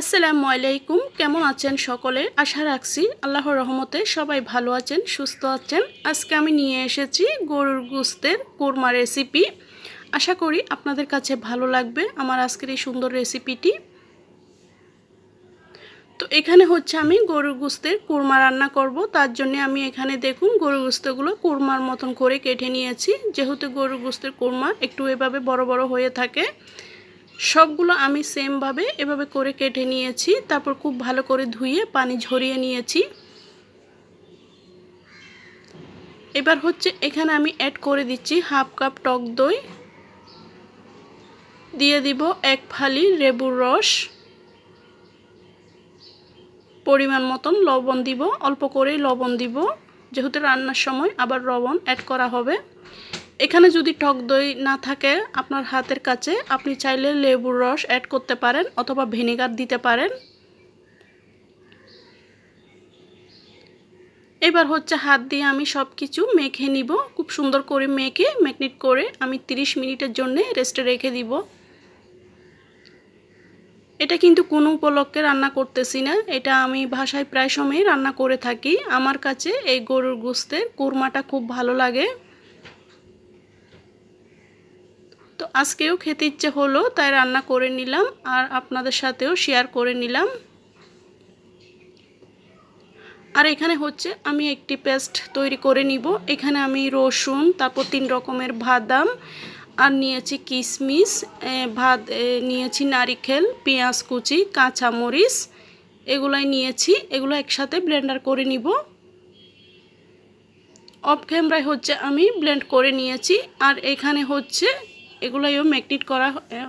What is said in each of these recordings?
আসসালামু আলাইকুম, কেমন আছেন সকলে? আশা রাখছি আল্লাহর রহমতে সবাই ভালো আছেন, সুস্থ আছেন। আজকে আমি নিয়ে এসেছি গরুর গুস্তের কোরমা রেসিপি। আশা করি আপনাদের কাছে ভালো লাগবে আমার আজকের এই সুন্দর রেসিপিটি। তো এখানে হচ্ছে আমি গরুর গুস্তের কুরমা রান্না করব। তার জন্য আমি এখানে দেখুন গরুর গুস্তগুলো কুরমার মতন করে কেটে নিয়েছি। যেহেতু গরুর গুস্তের কুরমা একটু এভাবে বড় বড় হয়ে থাকে সবগুলো আমি সেমভাবে এভাবে করে কেটে নিয়েছি, তারপর খুব ভালো করে ধুয়ে পানি ঝরিয়ে নিয়েছি। এবার হচ্ছে এখানে আমি অ্যাড করে দিচ্ছি হাফ কাপ টক দই, দিয়ে দিব এক ফালি লেবুর রস, পরিমাণ মতন লবণ দিব, অল্প করেই লবণ দিব, যেহেতু রান্নার সময় আবার লবণ অ্যাড করা হবে। এখানে যদি টক দই না থাকে আপনার হাতের কাছে, আপনি চাইলে লেবুর রস অ্যাড করতে পারেন অথবা ভিনেগার দিতে পারেন। এবার হচ্ছে হাত দিয়ে আমি সব কিছু মেখে নিব। খুব সুন্দর করে মেখে ম্যাগনেট করে আমি 30 মিনিটের জন্য রেস্টে রেখে দিব। এটা কিন্তু কোনো উপলক্ষে রান্না করতেছি না। এটা আমি ভাষায় প্রায় সময় রান্না করে থাকি। আমার কাছে এই গরুর গুস্তের কুরমাটা খুব ভালো লাগে। তো আজকেও খেতে ইচ্ছে হলো, তাই রান্না করে নিলাম আর আপনাদের সাথেও শেয়ার করে নিলাম। আর এখানে হচ্ছে আমি একটি পেস্ট তৈরি করে নিব। এখানে আমি রসুন, তারপর তিন রকমের বাদাম আর নিয়েছি কিশমিশ ভাত নিয়েছি নারিকেল, পেঁয়াজ কুচি, কাঁচামরিচ, এগুলাই নিয়েছি, এগুলো একসাথে ব্লেন্ডার করে নিব। অফ ক্যামেরায় হচ্ছে আমি ব্লেন্ড করে নিয়েছি। আর এখানে হচ্ছে এগুলোও ম্যাগনেট করা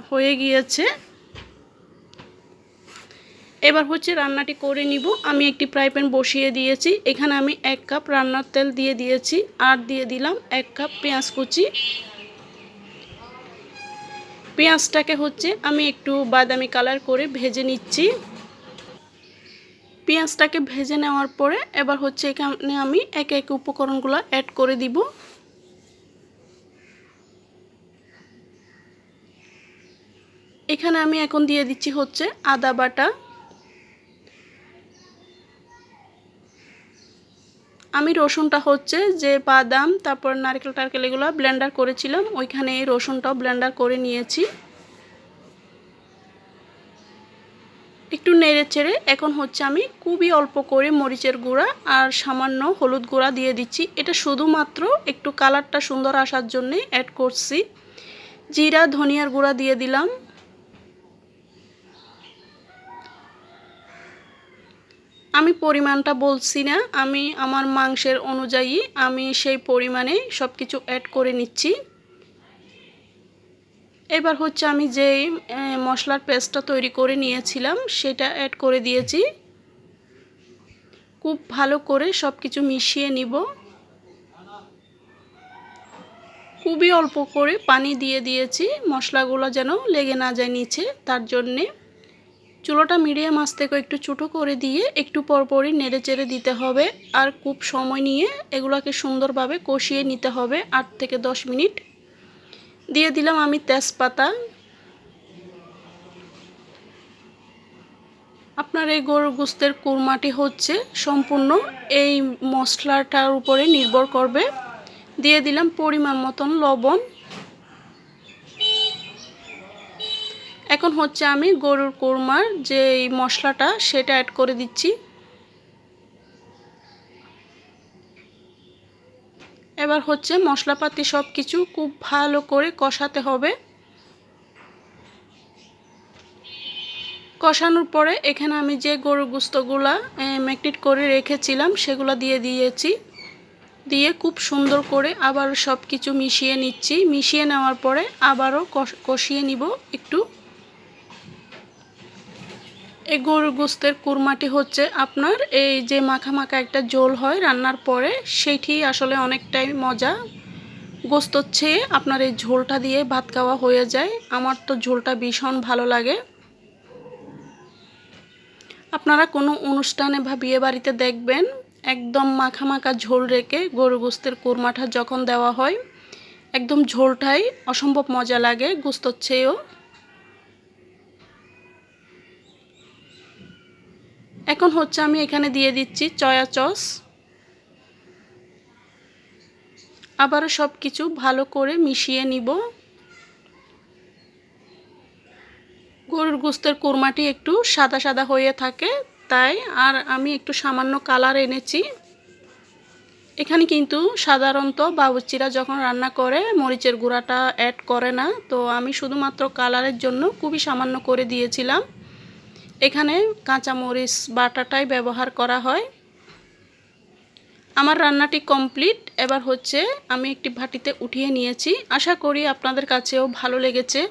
হয়ে গিয়েছে। এবার হচ্ছে রান্নাটি করে নিব। আমি একটি ফ্রাই প্যান বসিয়ে দিয়েছি। এখানে আমি এক কাপ রান্নার তেল দিয়ে দিয়েছি। আর দিয়ে দিলাম এক কাপ পেঁয়াজ কুচি। পেঁয়াজটাকে হচ্ছে আমি একটু বাদামি কালার করে ভেজে নিচ্ছি। পেঁয়াজটাকে ভেজে নেওয়ার পরে এবার হচ্ছে এখানে আমি এক এক উপকরণগুলো অ্যাড করে দিব। এখানে আমি এখন দিয়ে দিচ্ছি হচ্ছে আদা বাটা। আমি রসুনটা হচ্ছে যে বাদাম, তারপর নারকেল টারকেল এগুলো ব্লেন্ডার করেছিলাম, ওইখানে এই রসুনটাও ব্লেন্ডার করে নিয়েছি। একটু নেড়ে চেড়ে এখন হচ্ছে আমি খুবই অল্প করে মরিচের গুঁড়া আর সামান্য হলুদ গুঁড়া দিয়ে দিচ্ছি। এটা শুধুমাত্র একটু কালারটা সুন্দর আসার জন্যে অ্যাড করছি। জিরা, ধনিয়ার গুঁড়া দিয়ে দিলাম। আমি পরিমাণটা বলছি না, আমি আমার মাংসের অনুযায়ী আমি সেই পরিমাণে সব কিছু অ্যাড করে নিচ্ছি। এবার হচ্ছে আমি যেই মশলার পেস্টটা তৈরি করে নিয়েছিলাম, সেটা অ্যাড করে দিয়েছি। খুব ভালো করে সব কিছু মিশিয়ে নিব। খুবই অল্প করে পানি দিয়ে দিয়েছি, মশলাগুলো যেন লেগে না যায় নিচে, তার জন্যে। চুলোটা মিডিয়াম আঁচ থেকে একটু ছোটো করে দিয়ে একটু পরপরই নেড়ে চেড়ে দিতে হবে। আর খুব সময় নিয়ে এগুলোকে সুন্দরভাবে কষিয়ে নিতে হবে আট থেকে দশ মিনিট। দিয়ে দিলাম আমি তেজপাতা। আপনার এই গরুর গুস্তের কুরমাটি হচ্ছে সম্পূর্ণ এই মশলাটার উপরে নির্ভর করবে। দিয়ে দিলাম পরিমাণ মতন লবণ। এখন হচ্ছে আমি গরুর কোরমার যে মশলাটা সেটা অ্যাড করে দিচ্ছি। এবার হচ্ছে মশলাপাতি সব কিছু খুব ভালো করে কষাতে হবে। কষানোর পরে এখানে আমি যে গরুর গুস্তগুলা ম্যাকটিট করে রেখেছিলাম সেগুলো দিয়ে দিয়েছি। দিয়ে খুব সুন্দর করে আবার সব কিছু মিশিয়ে নিচ্ছি। মিশিয়ে নেওয়ার পরে আবারও কষিয়ে নিব একটু। এই গরুর গোস্তের কুরমাটি হচ্ছে আপনার এই যে মাখা মাখা একটা জোল হয় রান্নার পরে, সেইটি আসলে অনেকটাই মজা। গোস্ত ছেয়ে আপনার এই ঝোলটা দিয়ে ভাত খাওয়া হয়ে যায়। আমার তো ঝোলটা ভীষণ ভালো লাগে। আপনারা কোনো অনুষ্ঠানে বা বিয়ে বাড়িতে দেখবেন একদম মাখা মাখা ঝোল রেখে গরু গোস্তের কুরমাটা যখন দেওয়া হয়, একদম ঝোলটাই অসম্ভব মজা লাগে গোস্তর চেয়েও এখন হচ্ছে আমি এখানে দিয়ে দিচ্ছি চয়া চস আবারও সব কিছু ভালো করে মিশিয়ে নিব। গরুর গোস্তের কোরমাটি একটু সাদা সাদা হয়ে থাকে, তাই আর আমি একটু সামান্য কালার এনেছি। এখানে কিন্তু সাধারণত বাবুচিরা যখন রান্না করে, মরিচের গুঁড়াটা অ্যাড করে না, তো আমি শুধুমাত্র কালারের জন্য খুবই সামান্য করে দিয়েছিলাম। এখানে কাঁচামরিচ, বাটাটাই ব্যবহার করা হয়। আমার রান্নাটি কমপ্লিট। এবার হচ্ছে আমি একটি ভাটিতে উঠিয়ে নিয়েছি। আশা করি আপনাদের কাছেও ভালো লেগেছে।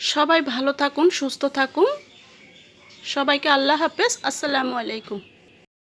সবাই ভালো থাকুন, সুস্থ থাকুন। সবাইকে আল্লাহ হাফেজ। আসসালামু আলাইকুম।